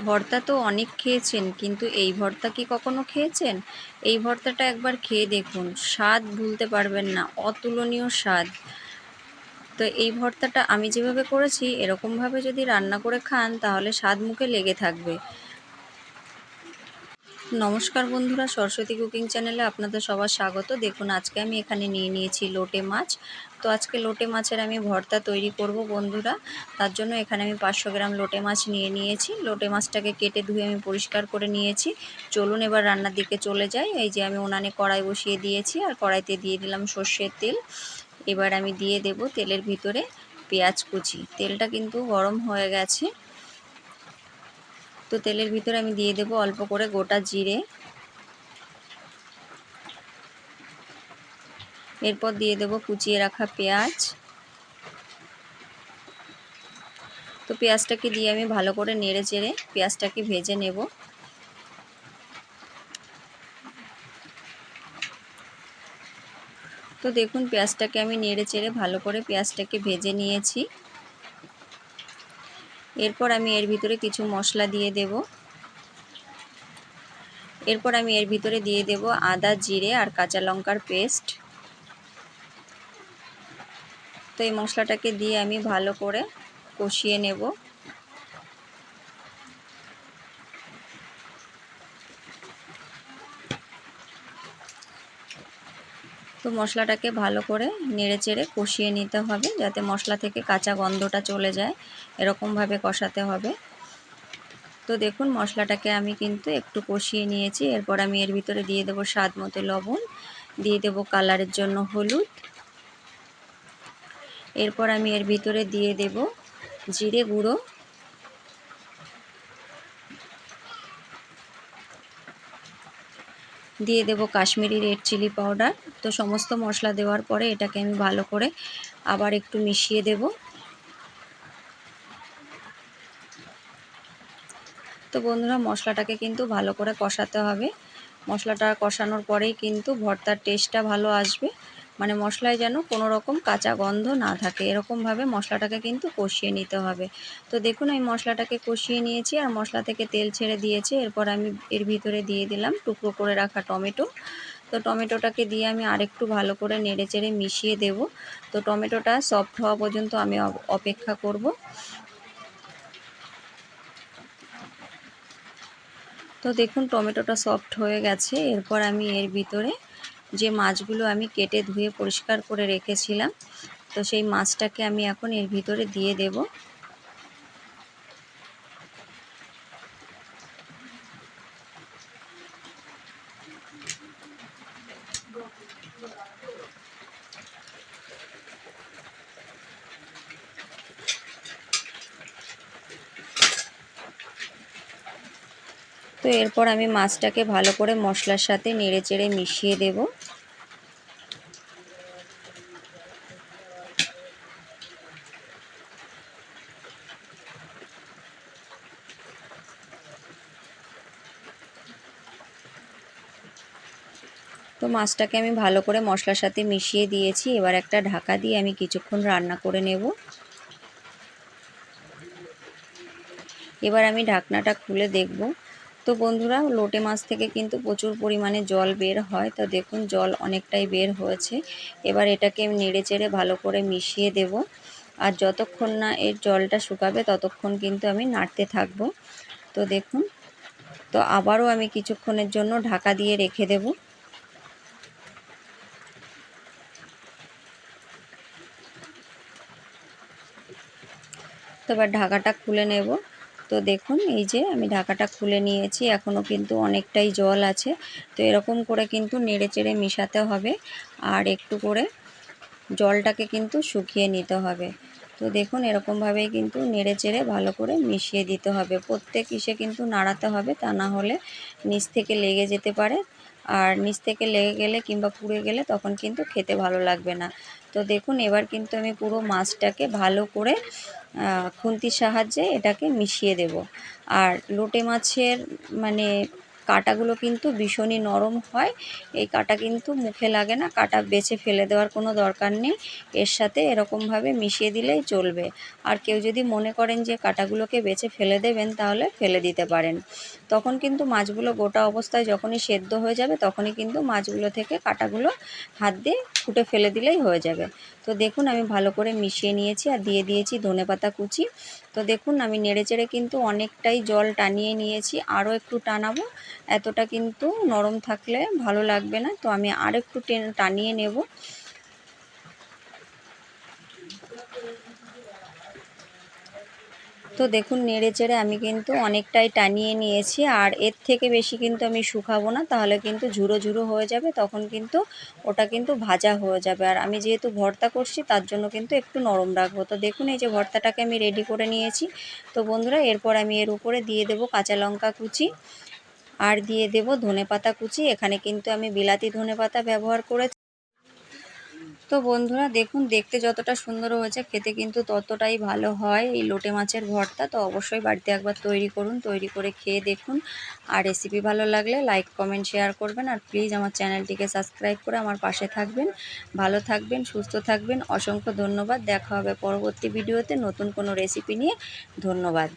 ভর্তা তো অনেক খেয়েছেন, কিন্তু এই ভর্তা কি কখনো খেয়েছেন? এই ভর্তাটা একবার খেয়ে দেখুন, স্বাদ ভুলতে পারবেন না, অতুলনীয় স্বাদ। তো এই ভর্তাটা আমি যেভাবে করেছি, এরকমভাবে যদি রান্না করে খান, তাহলে স্বাদ মুখে লেগে থাকবে। নমস্কার বন্ধুরা, সরস্বতী কুকিং চ্যানেলে আপনাদের সবার স্বাগত। দেখুন, আজকে আমি এখানে নিয়ে নিয়েছি লোটে মাছ। তো আজকে লোটে মাছের আমি ভর্তা তৈরি করব বন্ধুরা। তার জন্য এখানে আমি পাঁচশো গ্রাম লোটে মাছ নিয়ে নিয়েছি। লোটে মাছটাকে কেটে ধুয়ে আমি পরিষ্কার করে নিয়েছি। চলুন এবার রান্নার দিকে চলে যাই। এই যে আমি উনানে কড়াই বসিয়ে দিয়েছি আর কড়াইতে দিয়ে দিলাম সর্ষের তেল। এবার আমি দিয়ে দেব তেলের ভিতরে পেঁয়াজ কুচি। তেলটা কিন্তু গরম হয়ে গেছে। তো তেলের ভিতরে আমি দিয়ে দেব অল্প করে গোটা জিরে। এরপর দিয়ে দেব কুচিয়ে রাখা পেঁয়াজ। তো পেঁয়াজটাকে দিয়ে আমি ভালো করে নেড়ে চেড়ে পেঁয়াজটাকে ভেজে নেব। তো দেখুন পেঁয়াজটাকে আমি নেড়ে চেড়ে ভালো করে পেঁয়াজটাকে ভেজে নিয়েছি। এরপর আমি এর ভিতরে কিছু মশলা দিয়ে দেব। এরপর আমি এর ভিতরে দিয়ে দেব আদা, জিরে আর কাঁচা লঙ্কার পেস্ট। তো এই মশলাটাকে দিয়ে আমি ভালো করে কষিয়ে নেব। তো মশলাটাকে ভালো করে নেড়ে চেড়ে কষিয়ে নিতে হবে যাতে মশলা থেকে কাঁচা গন্ধটা চলে যায়, এরকমভাবে কষাতে হবে। তো দেখুন মশলাটাকে আমি কিন্তু একটু কষিয়ে নিয়েছি। এরপর আমি এর ভিতরে দিয়ে দেবো স্বাদ মতো লবণ, দিয়ে দেবো কালারের জন্য হলুদ। এরপর আমি এর ভিতরে দিয়ে দেব জিরে গুঁড়ো দিয়ে দেব কাশ্মীরি রেড চিলি পাউডার। তো সমস্ত মশলা দেওয়ার পরে এটাকে আমি ভালো করে আবার একটু মিশিয়ে দেব। তো বন্ধুরা, মশলাটাকে কিন্তু ভালো করে কষাতে হবে। মশলাটা কষানোর পরেই কিন্তু ভর্তার টেস্টটা ভালো আসবে। মানে মশলায় যেন কোনো রকম কাঁচা গন্ধ না থাকে। এরকমভাবে মশলাটাকে কিন্তু কষিয়ে নিতে হবে। তো দেখুন, আমি মশলাটাকে কষিয়ে নিয়েছি আর মশলা থেকে তেল ছেড়ে দিয়েছি। এরপর আমি এর ভিতরে দিয়ে দিলাম টুকরো করে রাখা টমেটো। তো টমেটোটাকে দিয়ে আমি আরেকটু ভালো করে নেড়ে চেড়ে মিশিয়ে দেব। তো টমেটোটা সফট হওয়া পর্যন্ত আমি অপেক্ষা করব। তো দেখুন, টমেটোটা সফট হয়ে গেছে। এরপর আমি এর ভিতরে যে মাছগুলো আমি কেটে ধুয়ে পরিষ্কার করে রেখেছিলাম, তো সেই মাছটাকে আমি এখন এর ভিতরে দিয়ে দেব। তো এরপর আমি মাছটাকে ভালো করে মশলার সাথে নেড়ে চেড়ে মিশিয়ে দেব। তো মাছটাকে আমি ভালো করে মশলার সাথে মিশিয়ে দিয়েছি। এবার একটা ঢাকা দিয়ে আমি কিছুক্ষণ রান্না করে নেব। এবার আমি ঢাকনাটা খুলে দেখব। তো বন্ধুরা, লোটে মাছ থেকে কিন্তু প্রচুর পরিমাণে জল বের হয়। তো দেখুন, জল অনেকটাই বের হয়েছে। এবার এটাকে নেড়ে চেড়ে ভালো করে মিশিয়ে দেব। আর যতক্ষণ না এর জলটা শুকাবে, ততক্ষণ কিন্তু আমি নাড়তে থাকব। তো দেখুন, তো আবারও আমি কিছুক্ষণের জন্য ঢাকা দিয়ে রেখে দেব। তো এবার ঢাকাটা খুলে নেব। তো দেখুন, এই যে আমি ঢাকাটা খুলে নিয়েছি এখনও কিন্তু অনেকটাই জল আছে। তো এরকম করে কিন্তু নেড়ে চেড়ে মিশাতে হবে আর একটু করে জলটাকে কিন্তু শুকিয়ে নিতে হবে। তো দেখুন, এরকমভাবেই কিন্তু নেড়ে চেড়ে ভালো করে মিশিয়ে দিতে হবে। প্রত্যেক ইসে কিন্তু নাড়াতে হবে, তা না হলে নিচ থেকে লেগে যেতে পারে। আর নিচ থেকে লেগে গেলে কিংবা পুড়ে গেলে তখন কিন্তু খেতে ভালো লাগবে না। তো দেখুন, এবার কিন্তু আমি পুরো মাছটাকে ভালো করে খুন্তির সাহায্যে এটাকে মিশিয়ে দেব। আর লোটে মাছের মানে কাটাগুলো কিন্তু ভীষণই নরম হয়। এই কাটা কিন্তু মুখে লাগে না, কাটা বেছে ফেলে দেওয়ার কোনো দরকার নেই। এর সাথে এরকমভাবে মিশিয়ে দিলেই চলবে। আর কেউ যদি মনে করেন যে কাটাগুলোকে বেছে ফেলে দেবেন, তাহলে ফেলে দিতে পারেন। তখন কিন্তু মাছগুলো গোটা অবস্থায় যখনই সেদ্ধ হয়ে যাবে, তখনই কিন্তু মাছগুলো থেকে কাটাগুলো হাত দিয়ে ফুটে ফেলে দিলেই হয়ে যাবে। তো দেখুন, আমি ভালো করে মিশিয়ে নিয়েছি আর দিয়ে দিয়েছি ধনেপাতা কুচি। তো দেখুন, আমি নেড়ে চেড়ে কিন্তু অনেকটাই জল টানিয়ে নিয়েছি। আরও একটু টানাবো, এতটা কিন্তু নরম থাকলে ভালো লাগবে না। তো আমি আর একটু টেন, টানিয়ে নেব। তো দেখুন, নেড়ে চেড়ে আমি কিন্তু অনেকটাই টানিয়ে নিয়েছি। আর এর থেকে বেশি কিন্তু আমি শুকাবো না, তাহলে কিন্তু ঝুড়ো ঝুড়ো হয়ে যাবে, তখন কিন্তু ওটা কিন্তু ভাজা হয়ে যাবে। আর আমি যেহেতু ভর্তা করছি, তার জন্য কিন্তু একটু নরম রাখব। তো দেখুন, এই যে ভর্তাটাকে আমি রেডি করে নিয়েছি। তো বন্ধুরা, এরপর আমি এর উপরে দিয়ে দেবো কাঁচা লঙ্কা কুচি, আর দিয়ে দেব ধনেপাতা কুচি। এখানে কিন্তু আমি বিলাতি ধনেপাতা ব্যবহার করেছি। তো বন্ধুরা দেখুন, দেখতে যতটা সুন্দর হয়েছে, খেতে কিন্তু ততটাই ভালো হয়। এই লোটে মাছের ভর্তা, তো অবশ্যই বাড়িতে একবার তৈরি করুন, তৈরি করে খেয়ে দেখুন। আর রেসিপি ভালো লাগলে লাইক কমেন্ট শেয়ার করবেন। আর প্লিজ আমার চ্যানেলটিকে সাবস্ক্রাইব করে আমার পাশে থাকবেন। ভালো থাকবেন, সুস্থ থাকবেন। অসংখ্য ধন্যবাদ। দেখা হবে পরবর্তী ভিডিওতে নতুন কোনো রেসিপি নিয়ে। ধন্যবাদ।